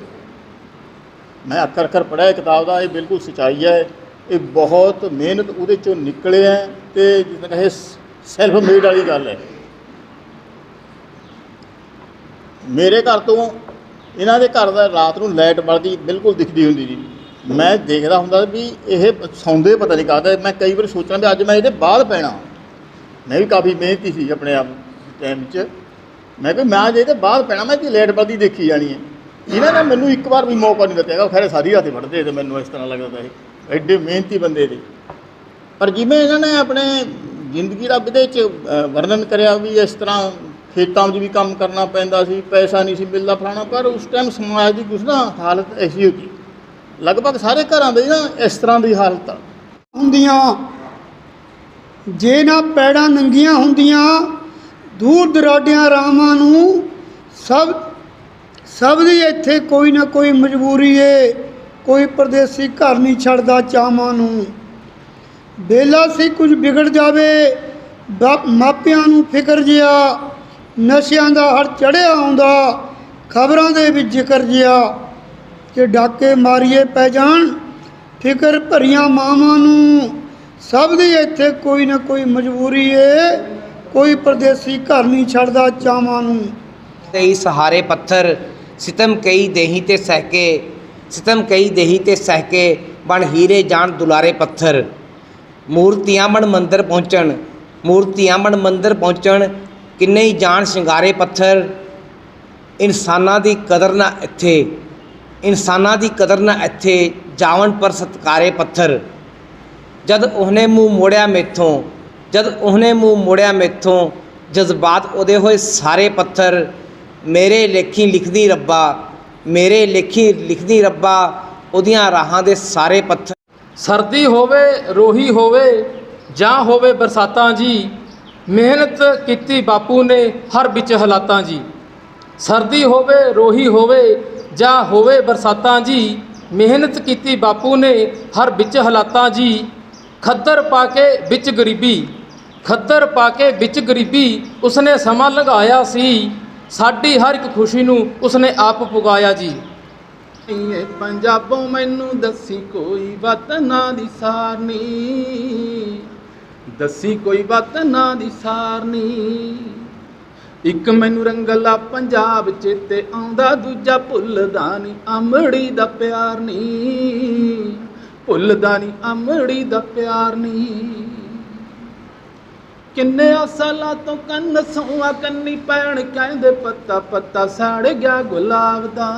ਮੈਂ ਅੱਖਰ ਅੱਖਰ ਪੜ੍ਹਿਆ, ਇਹ ਕਿਤਾਬ ਦਾ ਇਹ ਬਿਲਕੁਲ ਸਚਾਈ ਹੈ। ਇਹ ਬਹੁਤ ਮਿਹਨਤ ਉਹਦੇ ਚੋਂ ਨਿਕਲੇ ਹੈ ਤੇ ਜਿਸ ਤਰ੍ਹਾਂ ਕਹੇ ਸੈਲਫ ਮੇਡ ਵਾਲੀ ਗੱਲ ਹੈ। ਮੇਰੇ ਘਰ ਤੋਂ ਇਹਨਾਂ ਦੇ ਘਰ ਦਾ ਰਾਤ ਨੂੰ ਲਾਈਟ ਬਲਦੀ, ਬਿਲਕੁਲ ਦਿਖਦੀ ਹੁੰਦੀ ਜੀ ਮੈਂ ਦੇਖਦਾ ਹੁੰਦਾ ਵੀ ਇਹ ਸੌਂਦੇ ਪਤਾ ਨਹੀਂ ਕਾਹਦਾ, ਮੈਂ ਕਈ ਵਾਰ ਸੋਚਣਾ ਵੀ ਅੱਜ ਮੈਂ ਇਹਦੇ ਬਾਅਦ ਪੈਣਾ। ਮੈਂ ਵੀ ਕਾਫੀ ਮਿਹਨਤੀ ਸੀ ਆਪਣੇ ਆਪ ਟਾਈਮ 'ਚ। ਮੈਂ ਕਿਹਾ, ਮੈਂ ਅੱਜ ਇਹਦੇ ਬਾਅਦ ਪੈਣਾ, ਮੈਂ ਕਿ ਲਾਈਟ ਬਲਦੀ ਦੇਖੀ ਜਾਣੀ ਹੈ। ਇਹਨਾਂ ਨੇ ਮੈਨੂੰ ਇੱਕ ਵਾਰ ਵੀ ਮੌਕਾ ਨਹੀਂ ਦਿੱਤਾ। ਖੈਰ ਸਾਰੀ ਰਾਤ ਹੀ ਵੜਦੇ ਤੇ ਮੈਨੂੰ ਇਸ ਤਰ੍ਹਾਂ ਲੱਗਦਾ ਇਹ ਐਡੇ ਮਿਹਨਤੀ ਬੰਦੇ ਦੇ ਪਰ ਜਿਵੇਂ ਇਹਨਾਂ ਨੇ ਆਪਣੇ ਜ਼ਿੰਦਗੀ ਦਾ ਵਿਦੇ ਚ ਵਰਣਨ ਕਰਿਆ ਵੀ ਇਸ ਤਰ੍ਹਾਂ ਖੇਤਾਂ 'ਚ ਵੀ ਕੰਮ ਕਰਨਾ ਪੈਂਦਾ ਸੀ, ਪੈਸਾ ਨਹੀਂ ਸੀ ਮਿਲਦਾ ਫਲਾਣਾ, ਪਰ ਉਸ ਟਾਈਮ ਸਮਾਜ ਦੀ ਕੁਛ ਨਾ ਹਾਲਤ ਐਸੀ ਹੋ ਗਈ। ਲਗਭਗ ਸਾਰੇ ਘਰਾਂ ਦੇ ਨਾ ਇਸ ਤਰ੍ਹਾਂ ਦੀ ਹਾਲਤ ਆ। ਹੁੰਦੀਆਂ, ਜੇ ਨਾ ਪੈੜਾਂ ਨੰਗੀਆਂ ਹੁੰਦੀਆਂ, ਦੂਰ ਦਰਾਡਿਆਂ ਰਾਵਾਂ ਨੂੰ ਸਭ ਸਭ ਦੀ ਇੱਥੇ ਕੋਈ ਨਾ ਕੋਈ ਮਜਬੂਰੀ ਏ, ਕੋਈ ਪਰਦੇਸੀ ਘਰ ਨਹੀਂ ਛੱਡਦਾ ਚਾਵਾਂ ਨੂੰ। ਬੇਲਾ ਸੀ ਕੁਝ ਵਿਗੜ ਜਾਵੇ ਮਾਪਿਆਂ ਨੂੰ ਫਿਕਰ ਜਿਆ ਨਸ਼ਿਆਂ ਦਾ ਹੜ ਚੜਿਆ ਆਉਂਦਾ, ਖਬਰਾਂ ਦੇ ਵਿੱਚ ਜ਼ਿਕਰ ਜਿਆ ਕਿ ਡਾਕੇ ਮਾਰੀਏ ਪੈ ਜਾਣ, ਫਿਕਰ ਭਰੀਆਂ ਮਾਵਾਂ ਨੂੰ। ਸਭ ਦੀ ਇੱਥੇ ਕੋਈ ਨਾ ਕੋਈ ਮਜਬੂਰੀ ਏ, ਕੋਈ ਪਰਦੇਸੀ ਘਰ ਨਹੀਂ ਛੱਡਦਾ ਚਾਵਾਂ ਨੂੰ। ਕਈ ਸਹਾਰੇ ਪੱਥਰ, ਸਿਤਮ ਕਈ ਦੇਹੀ ਤੇ ਸਹਿਕੇ, ਸਿਤਮ ਕਈ ਦੇਹੀ ਤੇ ਸਹਿਕੇ, ਬਣ ਹੀਰੇ ਜਾਣ ਦੁਲਾਰੇ ਪੱਥਰ। ਮੂਰਤੀਆਂ ਮਨ ਮੰਦਰ ਪਹੁੰਚਣ ਮੂਰਤੀਆਂ ਮਨ ਮੰਦਰ ਪਹੁੰਚਣ ਕਿੰਨੇ ਹੀ ਜਾਣ ਸ਼ਿੰਗਾਰੇ ਪੱਥਰ, ਇਨਸਾਨਾਂ ਦੀ ਕਦਰ ਨਾ ਇੱਥੇ, ਇਨਸਾਨਾਂ ਦੀ ਕਦਰ ਨਾ ਇੱਥੇ ਜਾਵਣ ਪਰ ਸਤਕਾਰੇ ਪੱਥਰ। ਜਦ ਉਹਨੇ ਮੂੰਹ ਮੋੜਿਆ ਮੇਥੋਂ, ਜਦ ਉਹਨੇ ਮੂੰਹ ਮੋੜਿਆ ਮੇਥੋਂ, ਜਜ਼ਬਾਤ ਉਹਦੇ ਹੋਏ ਸਾਰੇ ਪੱਥਰ, ਮੇਰੇ ਲੇਖੀ ਲਿਖਦੀ ਰੱਬਾ, ਮੇਰੇ ਲੇਖੀ ਲਿਖਦੀ ਰੱਬਾ, ਉਹਦੀਆਂ ਰਾਹਾਂ ਦੇ ਸਾਰੇ ਪੱਥਰ। ਸਰਦੀ ਹੋਵੇ, ਰੋਹੀ ਹੋਵੇ, ਜਾਂ ਹੋਵੇ ਬਰਸਾਤਾਂ ਜੀ ਮਿਹਨਤ ਕੀਤੀ ਬਾਪੂ ਨੇ ਹਰ ਵਿੱਚ ਹਾਲਾਤਾਂ ਜੀ। ਸਰਦੀ ਹੋਵੇ, ਰੋਹੀ ਹੋਵੇ ਜਾਂ ਹੋਵੇ ਬਰਸਾਤਾਂ ਜੀ, ਮਿਹਨਤ ਕੀਤੀ ਬਾਪੂ ਨੇ ਹਰ ਵਿੱਚ ਹਾਲਾਤਾਂ ਜੀ। ਖੱਦਰ ਪਾ ਕੇ ਵਿੱਚ ਗਰੀਬੀ, ਖੱਦਰ ਪਾ ਕੇ ਵਿੱਚ ਗਰੀਬੀ ਉਸਨੇ ਸਮਾਂ ਲਗਾਇਆ ਸੀ। ਸਾਡੀ ਹਰ ਇੱਕ ਖੁਸ਼ੀ ਨੂੰ ਉਸਨੇ ਆਪ ਪੁਗਾਇਆ ਜੀ। ਇਹ ਪੰਜਾਬੋਂ ਮੈਨੂੰ ਦੱਸੀ ਕੋਈ ਬਾਤ ਦੀ ਸਾਰਨੀ। ਦੱਸੀ ਕੋਈ ਬਾਤ ਨਾ ਦੀ ਸਾਰਨੀ ਇੱਕ ਮੈਨੂੰ ਰੰਗਲਾ ਪੰਜਾਬ ਚੇਤੇ ਆਉਂਦਾ, ਦੂਜਾ ਭੁੱਲਦਾ ਨਹੀਂ ਅਮੜੀ ਦਾ ਪਿਆਰ ਨਹੀਂ ਭੁੱਲਦਾ ਨਹੀਂ ਅਮੜੀ ਦਾ ਪਿਆਰ ਨਹੀਂ ਕਿੰਨੇ ਸਾਲਾਂ ਤੋਂ ਕੰਨ ਸੋਆ, ਕੰਨੀ ਪੈਣ ਕਹਿੰਦੇ ਪੱਤਾ ਪੱਤਾ ਸੜ ਗਿਆ ਗੁਲਾਬ ਦਾ।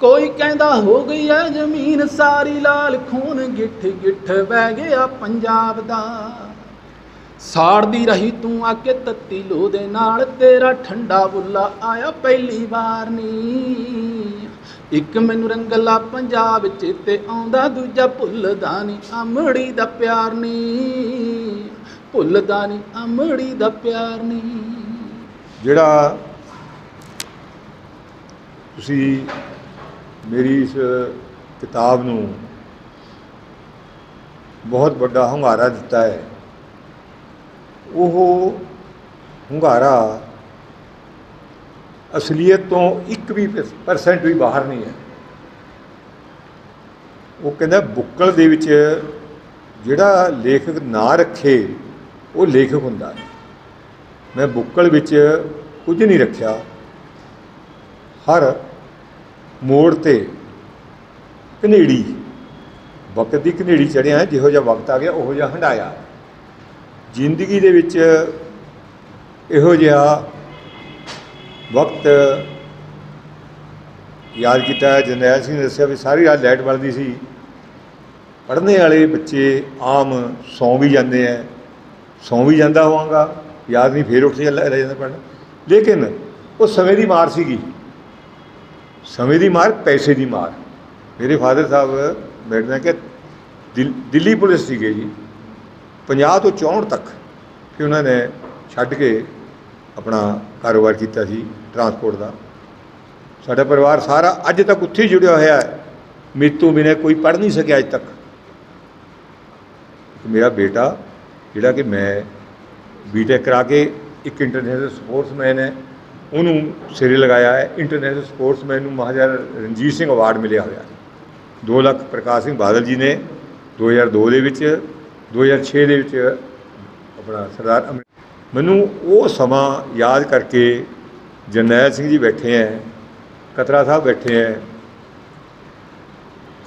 ਕੋਈ ਕਹਿੰਦਾ ਹੋ ਗਈ ਐ ਜ਼ਮੀਨ ਸਾਰੀ ਲਾਲ ਖੂਨ, ਗਿੱਠ ਗਿੱਠ ਵਹਿ ਗਿਆ ਪੰਜਾਬ ਦਾ। ਸਾੜਦੀ ਰਹੀ ਤੂੰ ਆ ਕੇ ਤੱਤੀ ਲੋ ਦੇ ਨਾਲ, ਤੇਰਾ ਠੰਡਾ ਬੁੱਲਾ ਆਇਆ ਪਹਿਲੀ ਵਾਰ ਨੀ। ਇੱਕ ਮੈਨੂੰ ਰੰਗਲਾ ਪੰਜਾਬ ਚੇਤੇ ਆਉਂਦਾ, ਦੂਜਾ ਭੁੱਲਦਾ ਨਹੀਂ ਅਮੜੀ ਦਾ ਪਿਆਰ ਨੀ। ਭੁੱਲਦਾ ਨਹੀਂ ਅਮੜੀ ਦਾ ਪਿਆਰ ਨੀ। ਜਿਹੜਾ ਤੁਸੀਂ ਮੇਰੀ ਇਸ ਕਿਤਾਬ ਨੂੰ ਬਹੁਤ ਵੱਡਾ ਹੁੰਗਾਰਾ ਦਿੱਤਾ ਹੈ। ਉਹ ਹੁੰਗਾਰਾ ਅਸਲੀਅਤ ਤੋਂ ਇੱਕ ਵੀ ਪਰਸੈਂਟ ਵੀ ਬਾਹਰ ਨਹੀਂ ਹੈ। ਉਹ ਕਹਿੰਦਾ ਬੁੱਕਲ ਦੇ ਵਿੱਚ ਜਿਹੜਾ ਲੇਖਕ ਨਾ ਰੱਖੇ, ਉਹ ਲੇਖਕ ਹੁੰਦਾ ਹੈ। ਮੈਂ ਬੁੱਕਲ ਵਿੱਚ ਕੁਝ ਨਹੀਂ ਰੱਖਿਆ। ਹਰ ਮੋੜ ਤੇ ਕਨੇੜੀ ਵਕਤ ਦੀ ਕਨੇੜੀ ਚੜਿਆ ਜਿਹੋ ਜਿਹਾ ਵਕਤ ਆ ਗਿਆ, ਉਹੋ ਜਿਹਾ ਹੰਡਾਇਆ ਜ਼ਿੰਦਗੀ ਦੇ ਵਿੱਚ ਇਹੋ ਜਿਹਾ ਵਕਤ ਯਾਦ ਕੀਤਾ ਹੈ ਜਰਨੈਲ ਸਿੰਘ ਨੇ ਦੱਸਿਆ ਵੀ ਸਾਰੀ ਰਾਤ ਲਾਈਟ ਬਲਦੀ ਸੀ। ਪੜ੍ਹਨੇ ਵਾਲੇ ਬੱਚੇ ਆਮ ਸੌਂ ਵੀ ਜਾਂਦੇ ਆ ਸੌਂ ਵੀ ਜਾਂਦਾ ਹੋਵਾਂਗਾ, ਯਾਦ ਨਹੀਂ, ਫੇਰ ਉੱਠ ਜਾਂਦਾ ਰਹਿ ਜਾਂਦਾ ਪੜ੍ਹਨ। ਲੇਕਿਨ ਉਹ ਸਮੇਂ ਦੀ ਮਾਰ ਸੀਗੀ। ਸਮੇਂ ਦੀ ਮਾਰ, ਪੈਸੇ ਦੀ ਮਾਰ। ਮੇਰੇ ਫਾਦਰ ਸਾਹਿਬ ਮੇਰੇ ਨਾਲ ਕਿ ਦਿਲ- ਦਿੱਲੀ ਪੁਲਿਸ ਸੀਗੇ ਜੀ 50 ਤੋਂ 64 ਤੱਕ ਕਿ ਉਹਨਾਂ ਨੇ ਛੱਡ ਕੇ ਆਪਣਾ ਕਾਰੋਬਾਰ ਕੀਤਾ ਸੀ ਟਰਾਂਸਪੋਰਟ ਦਾ। ਸਾਡਾ ਪਰਿਵਾਰ ਸਾਰਾ ਅੱਜ ਤੱਕ ਉੱਥੇ ਹੀ ਜੁੜਿਆ ਹੋਇਆ ਹੈ। ਮੇਰੇ ਤੋਂ ਬਿਨਾਂ ਕੋਈ ਪੜ੍ਹ ਨਹੀਂ ਸਕਿਆ ਅੱਜ ਤੱਕ। ਮੇਰਾ ਬੇਟਾ, ਜਿਹੜਾ ਕਿ ਮੈਂ ਬੀਟੈਕ ਕਰਾ ਕੇ ਇੱਕ ਇੰਟਰਨੈਸ਼ਨਲ ਸਪੋਰਟਸਮੈਨ ਹੈ ਉਹਨੂੰ ਸਿਰੇ ਲਗਾਇਆ ਹੈ। ਇੰਟਰਨੈਸ਼ਨਲ ਸਪੋਰਟਸਮੈਨ ਨੂੰ ਮਹਾਰਾਜਾ ਰਣਜੀਤ ਸਿੰਘ ਅਵਾਰਡ ਮਿਲਿਆ ਹੋਇਆ। ਹੈ 2 ਲੱਖ ਪ੍ਰਕਾਸ਼ ਸਿੰਘ ਬਾਦਲ ਜੀ ਨੇ 2002 ਦੇ ਵਿੱਚ 2006 ਦੇ ਵਿੱਚ ਆਪਣਾ ਸਰਦਾਰ ਅਮਰ ਮੈਨੂੰ ਉਹ ਸਮਾਂ ਯਾਦ ਕਰਕੇ ਜਰਨੈਲ ਸਿੰਘ ਜੀ ਬੈਠੇ ਹੈ, ਕਤਰਾ ਸਾਹਿਬ ਬੈਠੇ ਹੈ,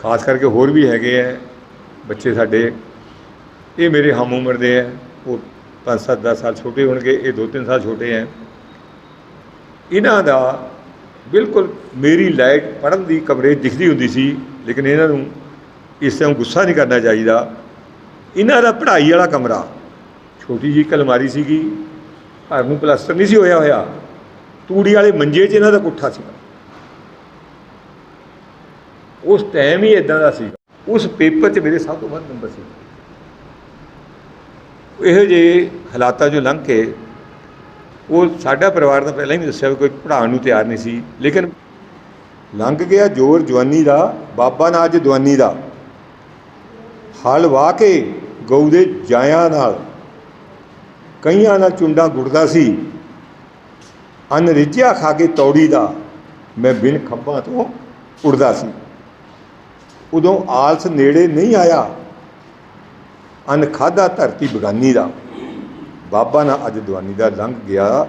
ਖਾਸ ਕਰਕੇ ਹੋਰ ਵੀ ਹੈਗੇ ਹੈ ਬੱਚੇ ਸਾਡੇ। ਇਹ ਮੇਰੇ ਹਮ ਉਮਰ ਦੇ ਹੈ। ਉਹ 5-7 10 ਸਾਲ ਛੋਟੇ ਹੋਣਗੇ, ਇਹ 2-3 ਸਾਲ ਛੋਟੇ ਹੈ। ਇਹਨਾਂ ਦਾ ਬਿਲਕੁਲ ਮੇਰੀ ਲਾਈਟ ਪੜਨ ਦੀ ਕਮਰੇ ਦਿਖਦੀ ਹੁੰਦੀ ਸੀ, ਲੇਕਿਨ ਇਹਨਾਂ ਨੂੰ ਇਸ ਤਰ੍ਹਾਂ ਗੁੱਸਾ ਨਹੀਂ ਕਰਨਾ ਚਾਹੀਦਾ। ਇਹਨਾਂ ਦਾ ਪੜ੍ਹਾਈ ਵਾਲਾ ਕਮਰਾ, ਛੋਟੀ ਜੀ ਕਲਮਾਰੀ ਸੀਗੀ, ਘਰ ਨੂੰ ਪਲਾਸਟਰ ਨਹੀਂ ਸੀ ਹੋਇਆ ਹੋਇਆ। ਤੂੜੀ ਵਾਲੇ ਮੰਜੇ 'ਚ ਇਹਨਾਂ ਦਾ ਕੁੱਠਾ ਸੀ। ਉਸ ਟਾਈਮ ਹੀ ਇਦਾਂ ਦਾ ਸੀ। ਉਸ ਪੇਪਰ 'ਚ ਮੇਰੇ ਸਭ ਤੋਂ ਵੱਧ ਨੰਬਰ ਸੀ। ਇਹੋ ਜਿਹੇ ਹਾਲਾਤਾਂ 'ਚੋਂ ਲੰਘ ਕੇ ਉਹ ਸਾਡਾ ਪਰਿਵਾਰ ਤਾਂ ਪਹਿਲਾਂ ਹੀ ਦੱਸਿਆ ਵੀ ਕੋਈ ਪੜ੍ਹਾਉਣ ਨੂੰ ਤਿਆਰ ਨਹੀਂ ਸੀ, ਲੇਕਿਨ ਲੰਘ ਗਿਆ ਜੋਰ ਜਵਾਨੀ ਦਾ, ਬਾਬਾ ਨਾ ਅੱਜ ਦਵਾਨੀ ਦਾ। ਹਲ ਵਾਹ ਕੇ ਗਊ ਦੇ ਜਾਇਆਂ ਨਾਲ ਕਈਆਂ ਨਾਲ ਚੁੰਡਾ ਗੁੜਦਾ ਸੀ। ਅਨ ਰਿਜਿਆ ਖਾ ਕੇ ਤੌੜੀ ਦਾ ਮੈਂ ਬਿਨ ਖੰਭਾਂ ਤੋਂ ਉੜਦਾ ਸੀ। ਉਦੋਂ ਆਲਸ ਨੇੜੇ ਨਹੀਂ ਆਇਆ। ਅਨ ਖਾਦਾ ਧਰਤੀ ਬਗਾਨੀ ਦਾ। ਬਾਬਾ ਨਾ ਅੱਜ ਦਵਾਨੀ ਦਾ ਲੰਘ ਗਿਆ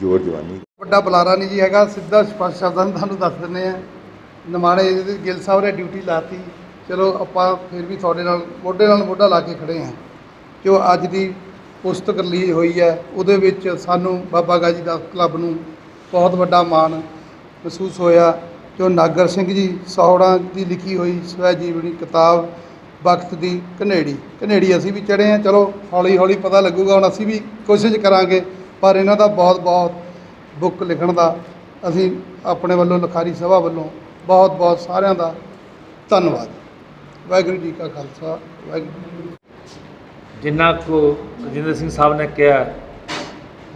ਜੋਰ ਜਵਾਨੀ ਵੱਡਾ ਬੁਲਾਰਾ ਨਹੀਂ ਜੀ ਹੈਗਾ, ਸਿੱਧਾ ਸਪਸ਼ਟ ਸ਼ਬਦਾਂ ਨਾਲ ਤੁਹਾਨੂੰ ਦੱਸ ਦਿੰਦੇ ਆ ਨਿਮਾਣੇ ਗਿੱਲ ਸਾਹਿਬ ਨੇ ਡਿਊਟੀ ਲਾਤੀ। ਚਲੋ ਆਪਾਂ ਫਿਰ ਵੀ ਤੁਹਾਡੇ ਨਾਲ, ਮੋਢੇ ਨਾਲ ਮੋਢਾ ਲਾ ਕੇ ਖੜੇ ਹਾਂ। ਜੋ ਅੱਜ ਦੀ ਪੁਸਤਕ ਰਿਲੀਜ਼ ਹੋਈ ਹੈ, ਉਹਦੇ ਵਿੱਚ ਸਾਨੂੰ ਬਾਬਾ ਗਾਜੀ ਦਾ ਕਲੱਬ ਨੂੰ ਬਹੁਤ ਵੱਡਾ ਮਾਣ ਮਹਿਸੂਸ ਹੋਇਆ। ਜੋ ਨਾਗਰ ਸਿੰਘ ਜੀ ਸੌੜਾ ਦੀ ਲਿਖੀ ਹੋਈ ਸਵੈ ਜੀਵਨੀ ਕਿਤਾਬ ਵਕਤ ਦੀ ਘਨੇੜੀ। ਘਨੇੜੀ ਅਸੀਂ ਵੀ ਚੜੇ ਹਾਂ, ਚਲੋ ਹੌਲੀ ਹੌਲੀ ਪਤਾ ਲੱਗੂਗਾ, ਹੁਣ ਅਸੀਂ ਵੀ ਕੋਸ਼ਿਸ਼ ਕਰਾਂਗੇ, ਪਰ ਇਹਨਾਂ ਦਾ ਬਹੁਤ ਬਹੁਤ ਬੁੱਕ ਲਿਖਣ ਦਾ ਅਸੀਂ ਆਪਣੇ ਵੱਲੋਂ, ਲਿਖਾਰੀ ਸਭਾ ਵੱਲੋਂ ਬਹੁਤ ਬਹੁਤ ਸਾਰਿਆਂ ਦਾ ਧੰਨਵਾਦ। ਵਾਹਿਗੁਰੂ ਜੀ ਕਾ ਖਾਲਸਾ, ਵਾਹਿਗੁਰੂ ਜਿੰਨਾ ਕੁ ਰਜਿੰਦਰ ਸਿੰਘ ਸਾਹਿਬ ਨੇ ਕਿਹਾ,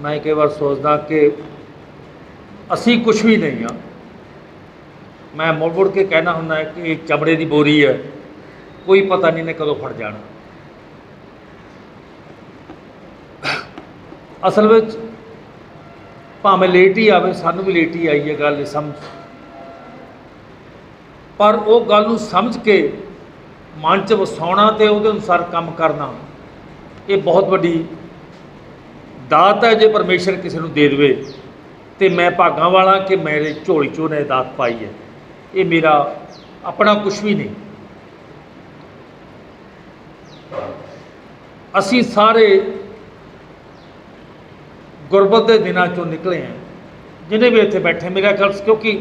ਮੈਂ ਕਈ ਵਾਰ ਸੋਚਦਾ ਕਿ ਅਸੀਂ ਕੁਝ ਵੀ ਨਹੀਂ ਹਾਂ। ਮੈਂ ਮੁੜ ਮੁੜ ਕੇ ਕਹਿਣਾ ਹੁੰਦਾ ਕਿ ਇਹ ਚਮੜੇ ਦੀ ਬੋਰੀ ਹੈ। ਕੋਈ ਪਤਾ ਨਹੀਂ ਨੇ ਕਦੋਂ ਫੜ ਜਾਣਾ। ਅਸਲ ਵਿੱਚ ਭਾਵੇਂ ਲੇਟ ਹੀ ਆਵੇ, ਸਾਨੂੰ ਵੀ ਲੇਟ ਹੀ ਆਈ ਹੈ ਗੱਲ ਇਹ ਸਮਝ। ਪਰ ਉਹ ਗੱਲ ਨੂੰ ਸਮਝ ਕੇ ਮਨ 'ਚ ਵਸਾਉਣਾ ਤੇ ਉਹਦੇ ਅਨੁਸਾਰ ਕੰਮ ਕਰਨਾ, ਇਹ ਬਹੁਤ ਵੱਡੀ ਦਾਤ ਹੈ ਜੇ ਪਰਮੇਸ਼ਰ ਕਿਸੇ ਨੂੰ ਦੇ ਦੇਵੇ ਤੇ ਮੈਂ ਭਾਗਾਂ ਵਾਲਾ ਕਿ ਮੇਰੇ ਝੋਲੀ 'ਚੋਂ ਨੇ ਦਾਤ ਪਾਈ ਹੈ। ਇਹ ਮੇਰਾ ਆਪਣਾ ਕੁਝ ਵੀ ਨਹੀਂ। ਅਸੀਂ ਸਾਰੇ ਗੁਰਬਤ ਦੇ ਦਿਨਾਂ ਚੋਂ ਨਿਕਲੇ ਹਾਂ। ਜਿਹਨੇ ਵੀ ਇੱਥੇ ਬੈਠੇ ਮੇਰਾ ਖਿਆਲ ਕਿਉਂਕਿ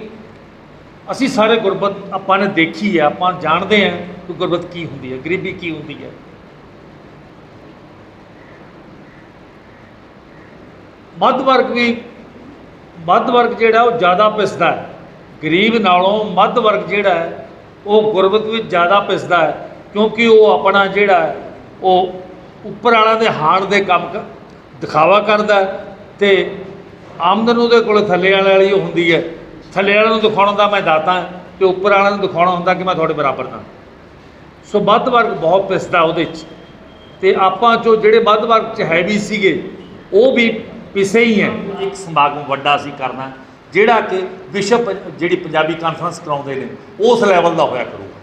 ਅਸੀਂ ਸਾਰੇ ਗੁਰਬਤ ਆਪਾਂ ਨੇ ਦੇਖੀ ਹੈ ਆਪਾਂ ਜਾਣਦੇ ਹਾਂ ਕਿ ਗੁਰਬਤ ਕੀ ਹੁੰਦੀ ਹੈ, ਗਰੀਬੀ ਕੀ ਹੁੰਦੀ ਹੈ। ਮੱਧ ਵਰਗ ਵੀ, ਮੱਧ ਵਰਗ ਜਿਹੜਾ ਉਹ ਜ਼ਿਆਦਾ ਪਿਸਦਾ ਹੈ। ਗਰੀਬ ਨਾਲੋਂ ਮੱਧ ਵਰਗ ਜਿਹੜਾ ਹੈ, ਉਹ ਗੁਰਬਤ ਵਿੱਚ ਜ਼ਿਆਦਾ ਪਿਸਦਾ ਹੈ। ਕਿਉਂਕਿ ਉਹ ਆਪਣਾ ਜਿਹੜਾ ਉਹ ਉੱਪਰ ਵਾਲਿਆਂ ਦੇ ਹਾਣ ਦੇ ਕੰਮ ਦਿਖਾਵਾ ਕਰਦਾ ਹੈ ਤੇ ਆਮਦਨ ਉਹਦੇ ਕੋਲ ਥੱਲੇ ਵਾਲੇ ਵਾਲੀ ਓ ਹੁੰਦੀ ਹੈ। ਥੱਲੇ ਵਾਲਿਆਂ ਨੂੰ ਦਿਖਾਉਣਾ ਦਾ ਮੈਂ ਦਾਤਾ ਤੇ ਉੱਪਰ ਵਾਲਿਆਂ ਨੂੰ ਦਿਖਾਉਣਾ ਹੁੰਦਾ ਕਿ ਮੈਂ ਤੁਹਾਡੇ ਬਰਾਬਰ ਦਾ ਸੋ ਮੱਧ ਵਰਗ ਬਹੁਤ ਪਿਸਦਾ ਉਹਦੇ 'ਚ। ਤੇ ਆਪਾਂ ਚੋਂ ਜਿਹੜੇ ਮੱਧ ਵਰਗ 'ਚ ਹੈ ਵੀ ਸੀਗੇ, ਉਹ ਵੀ ਪਿਸੇ ਹੀ ਹੈ। ਇੱਕ ਸਮਾਗਮ ਵੱਡਾ ਸੀ ਕਰਨਾ ਜਿਹੜਾ ਕਿ ਵਿਸ਼ਵ ਜਿਹੜੀ ਪੰਜਾਬੀ ਕਾਨਫਰੰਸ ਕਰਾਉਂਦੇ ਨੇ, ਉਸ ਲੈਵਲ ਦਾ ਹੋਇਆ ਕਰੂਗਾ।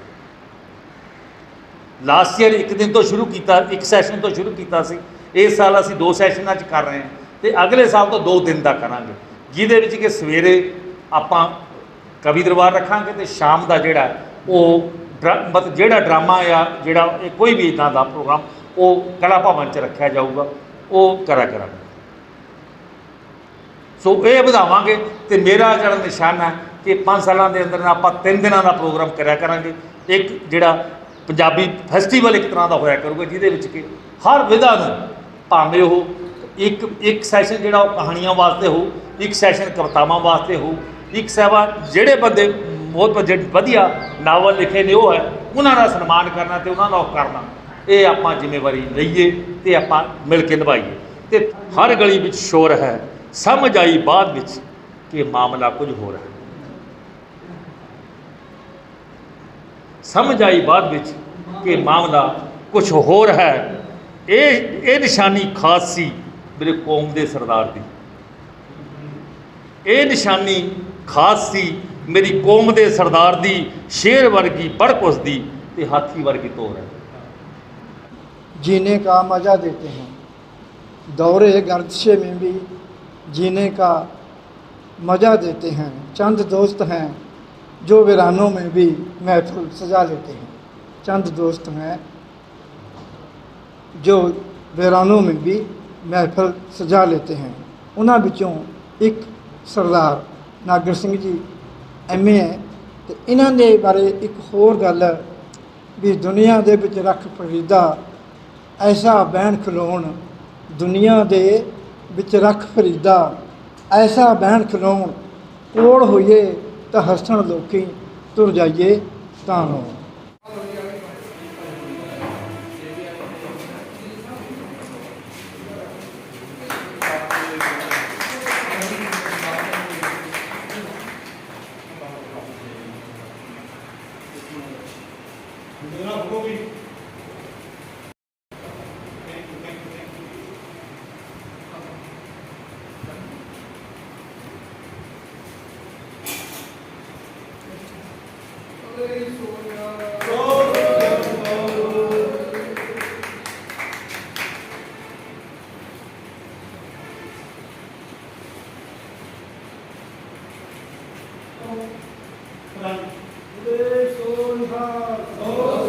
ਲਾਸਟ ਈਅਰ ਇੱਕ ਦਿਨ ਤੋਂ ਸ਼ੁਰੂ ਕੀਤਾ, ਇੱਕ ਸੈਸ਼ਨ ਤੋਂ ਸ਼ੁਰੂ ਕੀਤਾ ਸੀ। ਇਸ ਸਾਲ ਅਸੀਂ ਦੋ ਸੈਸ਼ਨਾਂ 'ਚ ਕਰ ਰਹੇ ਹਾਂ ਤੇ ਅਗਲੇ ਸਾਲ ਤੋਂ ਦੋ ਦਿਨ ਦਾ ਕਰਾਂਗੇ, ਜਿਹਦੇ ਵਿੱਚ ਕਿ ਸਵੇਰੇ ਆਪਾਂ ਕਵੀ ਦਰਬਾਰ ਰੱਖਾਂਗੇ ਤੇ ਸ਼ਾਮ ਦਾ ਜਿਹੜਾ ਉਹ ਡਰਾ- ਮਤਲਬ ਜਿਹੜਾ ਡਰਾਮਾ ਜਾਂ ਜਿਹੜਾ ਇਹ ਕੋਈ ਵੀ ਇਦਾਂ ਦਾ ਪ੍ਰੋਗਰਾਮ, ਉਹ ਕਲਾ ਭਵਨ 'ਚ ਰੱਖਿਆ ਜਾਊਗਾ, ਉਹ ਕਰਾ ਕਰਾਂਗੇ। ਸੋ ਇਹ ਵਧਾਵਾਂਗੇ ਤੇ ਮੇਰਾ ਜਿਹੜਾ ਨਿਸ਼ਾਨਾ ਕਿ 5 ਸਾਲਾਂ ਦੇ ਅੰਦਰ ਆਪਾਂ 3 ਦਿਨਾਂ ਦਾ ਪ੍ਰੋਗਰਾਮ ਕਰਿਆ ਕਰਾਂਗੇ। ਇੱਕ ਜਿਹੜਾ ਪੰਜਾਬੀ ਫੈਸਟੀਵਲ ਇੱਕ ਤਰ੍ਹਾਂ ਦਾ ਹੋਇਆ ਕਰੂਗਾ, ਜਿਹਦੇ ਵਿੱਚ ਕਿ ਹਰ ਵਿਧਾ ਨੂੰ ਭਾਵੇਂ ਉਹ ਇੱਕ ਇੱਕ ਸੈਸ਼ਨ ਜਿਹੜਾ ਉਹ ਕਹਾਣੀਆਂ ਵਾਸਤੇ ਹੋ ਇੱਕ ਸੈਸ਼ਨ ਕਵਿਤਾਵਾਂ ਵਾਸਤੇ ਹੋ ਇੱਕ ਸੇਵਾ ਜਿਹੜੇ ਬੰਦੇ ਬਹੁਤ ਜਿਹੜੇ ਵਧੀਆ ਨਾਵਲ ਲਿਖੇ ਨੇ ਉਹ ਹੈ, ਉਹਨਾਂ ਦਾ ਸਨਮਾਨ ਕਰਨਾ ਤੇ ਉਹਨਾਂ ਦਾ ਉਹ ਕਰਨਾ, ਇਹ ਆਪਾਂ ਜ਼ਿੰਮੇਵਾਰੀ ਲਈਏ ਤੇ ਆਪਾਂ ਮਿਲ ਕੇ ਨਿਭਾਈਏ। ਤੇ ਹਰ ਗਲੀ ਵਿੱਚ ਸ਼ੋਰ ਹੈ, ਸਮਝ ਆਈ ਬਾਅਦ ਵਿੱਚ ਕਿ ਮਾਮਲਾ ਕੁਝ ਹੋਰ ਹੈ। ਸਮਝ ਆਈ ਬਾਅਦ ਵਿੱਚ ਕਿ ਮਾਮਲਾ ਕੁਝ ਹੋਰ ਹੈ ਇਹ ਇਹ ਨਿਸ਼ਾਨੀ ਖਾਸ ਸੀ ਮੇਰੇ ਕੌਮ ਦੇ ਸਰਦਾਰ ਦੀ ਇਹ ਨਿਸ਼ਾਨੀ ਖਾਸ ਸੀ ਮੇਰੀ ਕੌਮ ਦੇ ਸਰਦਾਰ ਦੀ ਸ਼ੇਰ ਵਰਗੀ ਬੜਕੁਸ ਦੀ ਤੇ ਹਾਥੀ ਵਰਗੀ ਤੋਰ ਹੈ जीने का मज़ा देते हैं दौरे गर्दशे में भी जीने का मज़ा देते हैं चंद दोस्त हैं जो वीरानों में भी महफिल सजा लेते हैं चंद दोस्त हैं ਜੋ वीरानों में भी महफिल सजा लेते हैं ਉਹਨਾਂ ਵਿੱਚੋਂ ਇੱਕ ਸਰਦਾਰ ਨਾਗਰ ਸਿੰਘ ਜੀ ਐਮਏ ਹੈ ਤੇ ਇਹਨਾਂ ਦੇ ਬਾਰੇ ਇੱਕ ਹੋਰ ਗੱਲ ਹੈ ਵੀ ਦੁਨੀਆ ਦੇ ਵਿੱਚ ਰੱਖ ਫਰੀਦਾ ਐਸਾ ਬਹਿਣ ਖਲੋਣ ਦੁਨੀਆ ਦੇ ਵਿੱਚ ਰੱਖ ਫਰੀਦਾ ਐਸਾ ਬਹਿਣ ਖਲੋਣ ਕੋਲ ਹੋਈਏ ਤਾਂ ਹੱਸਣ ਲੋਕੀ ਤੁਰ ਜਾਈਏ ਤਾਂ ਨੂੰ। Kurang. Kurang. Kurang. Kurang. Kurang.